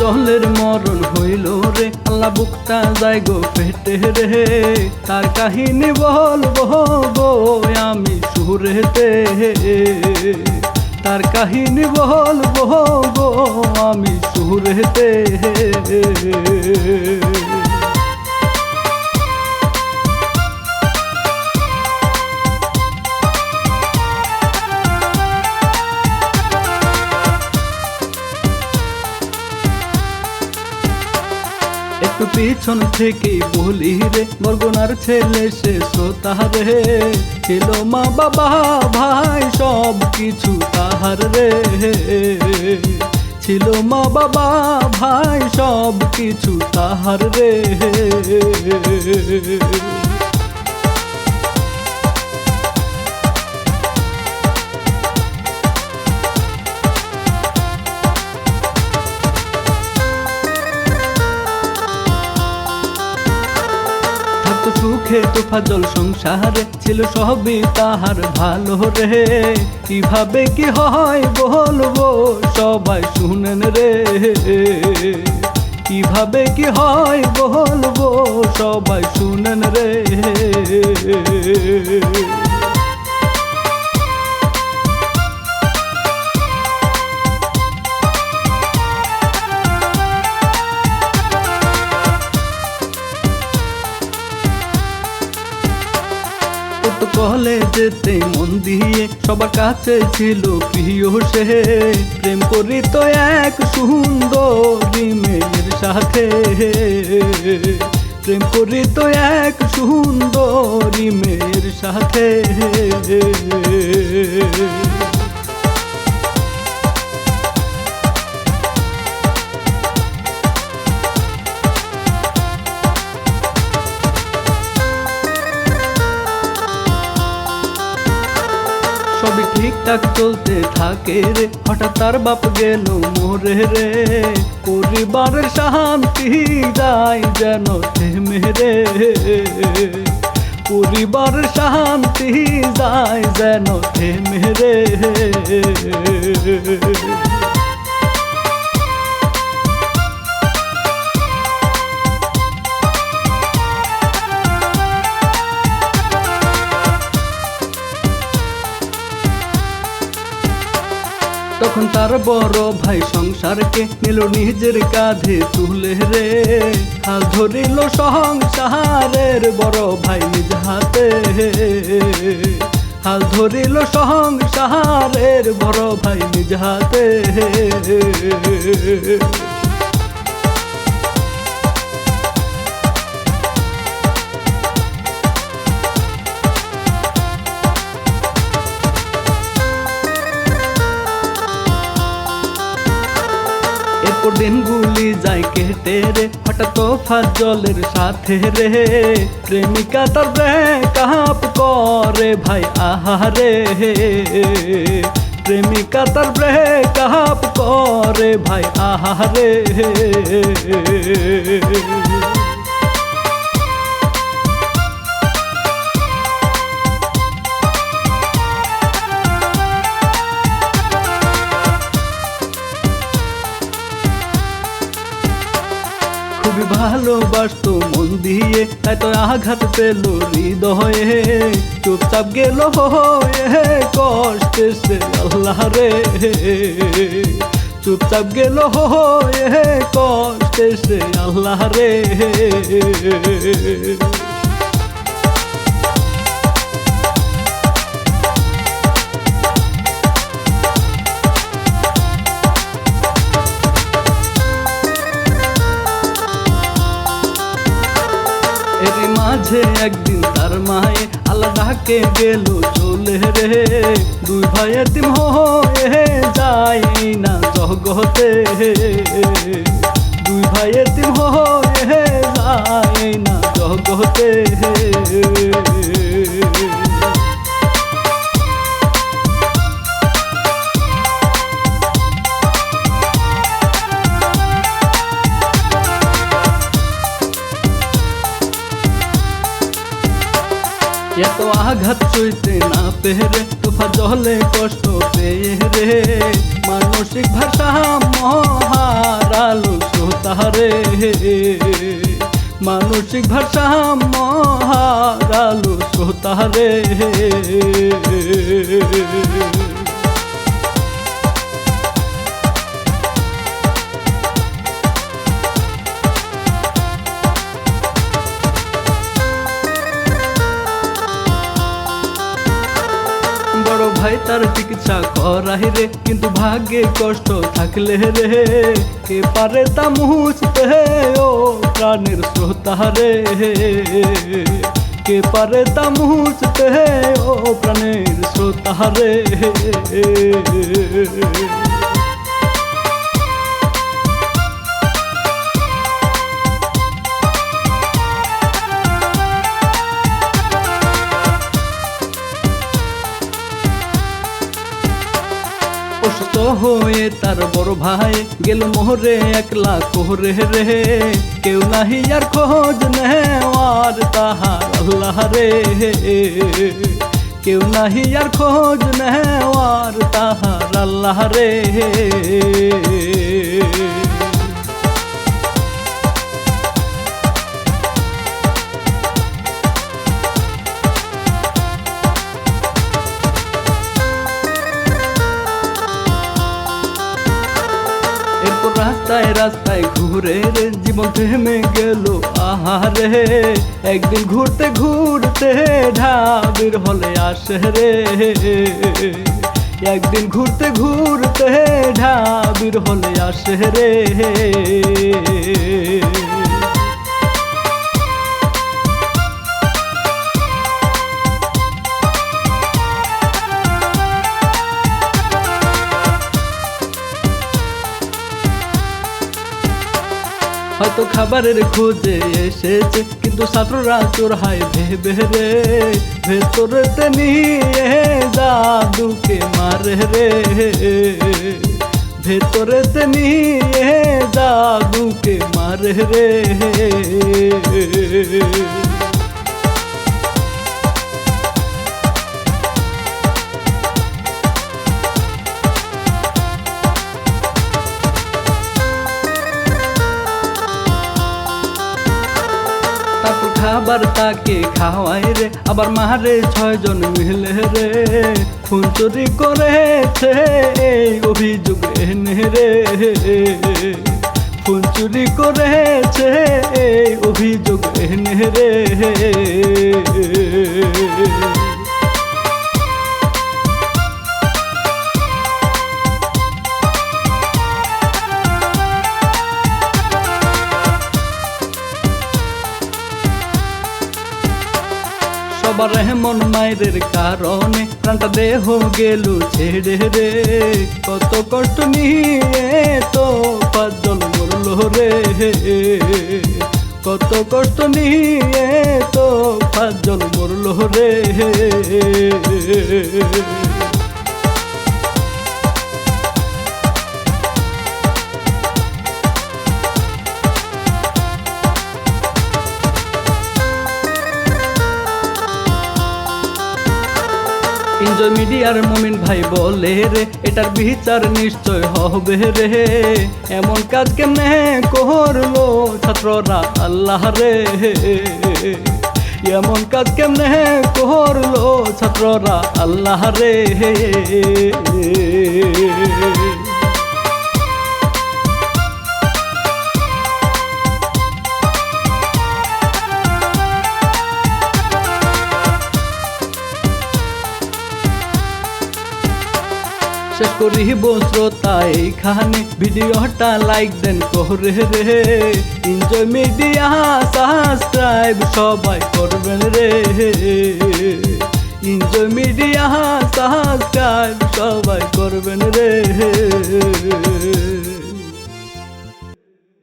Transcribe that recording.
জলের মরণ হইল রে। আল্লাহ বুকটা যায় গো পেটে রে। তার কাহিনী বলব গো, আমি সুরেতে। তার কাহিনী বলব গো, আমি সুরেতে। পিছন থেকে বলি রে বরগুনার ছেলে সে শ্রোতা রে। ছিল মা বাবা, ভাই, সব কিছু তাহার রে। ছিল মা বাবা, ভাই, সব কিছু তাহার রে। সুখে তো ফাজল সংসারে, ছিল সবই তাহার ভালো রে। কীভাবে কি হয় বলব, সবাই শুনেন রে। কীভাবে কি হয় বলব, সবাই শুনেন রে। তো কলেজেতে মন দিয়ে সবার কাছে ছিল প্রিয় সে। প্রেম করি তো এক সুন্দরী মেয়ের সাথে। প্রেম করি তো এক সুন্দরী মেয়ের সাথে। থাকে রে, হঠাৎ তার বাপ গেল মোরে রে। পরিবারের শান্তি যায় যেন থেমে রে। পরিবারের শান্তি যায় যেন থেমে রে। তার বড় ভাই সংসারকে নিল নিজের কাঁধে তুলে রে। হাল ধরিল সংসারের বড় ভাই নিজ হাতে। হাল ধরিল সংসারের বড় ভাই নিজ হাতে। কেটে রে, হঠাৎ তোফা জলের সাথে রে। প্রেমিকা তার ব্রেকআপ করে, ভাই আহারে প্রেমিকা তার ব্রেকআপ করে, ভাই আহারে ভালোবাসতো মন দিয়ে, এত আঘাত পেল হৃদয়ে। চুপচাপ গেল কষ্টে সে আল্লাহ রে। চুপচাপ গেল কষ্টে সে আল্লাহ রে। মাঝে একদিন তার মায়ে আলাদাকে গেল চলে রে। দুই ভাইয়ের দিন হয়ে যায় না জগতে। দুই ভাইয়ের দিন হয়ে যায় না জগতে। পেরে তোফা জলে কষ্ট পেয়ে রে। মানসিক ভাষা মহারালো শ্রোতারে মানসিক ভারসাম্য হারালো শ্রোতারে ভাই তার চিকিৎসা করাই রে। কিন্তু ভাগ্যে কষ্ট থাকলে রে, কে পারে তা মুছতে ও প্রাণের শ্রোতা রে। কে পারে তা মুছতে ও প্রাণের শ্রোতা রে। হয়ে তার বড় ভাই গেল মোহরে একলা কোহরে রে। কেউ নাহি আর খোঁজ নেওয়ার তাহার আল্লাহ রে। কেউ নাহি আর খোঁজ নেওয়ার তাহার আল্লাহ রে। রাস্তায় রাস্তায় ঘুরে রে, জীবন থেমে গেল আহারে। একদিন ঘুরতে ঘুরতে ঢাবির হলে আসে রে। একদিন ঘুরতে ঘুরতে ঢাবির হলে আসে রে। খাবারের খোঁজে এসেছে। কিন্তু ছাত্ররা তোর হায় ভেবে রে, ভেতরেতে নিয়ে জাদুকে মারে রে। ভেতরেতে নিয়ে জাদুকে মারে রে। খাবার তাকে খাওয়াই রে। আবার মারে ছয়জন মিলে রে। খুন চুরি করেছে, এই অভিযোগ এনে রে। খুন চুরি করেছে, এই অভিযোগ এনে রে। সবার এমন মায়ের কারণে প্রাণটা দেহ গেল ছেড়ে রে। কত কষ্ট নিয়ে তো পাঁচজন মরল রে। কত কষ্ট নিয়ে তো পাঁচজন মরল রে। এনজয় মিডিয়ার মমিন ভাই বলে রে, এটার বিচার নিশ্চয় হবে রে। এমন কাজ কেমনে করল ছাত্ররা আল্লাহ রে? এমন কাজ কেমনে করল ছাত্ররা আল্লাহ রে? করিব শ্রোতা এইখানে ভিডিওটা লাইক দেন করে রে। এনজয় মিডিয়া সাবস্ক্রাইব সবাই করবেন রে। এনজয় মিডিয়া সাবস্ক্রাইব সবাই করবেন রে।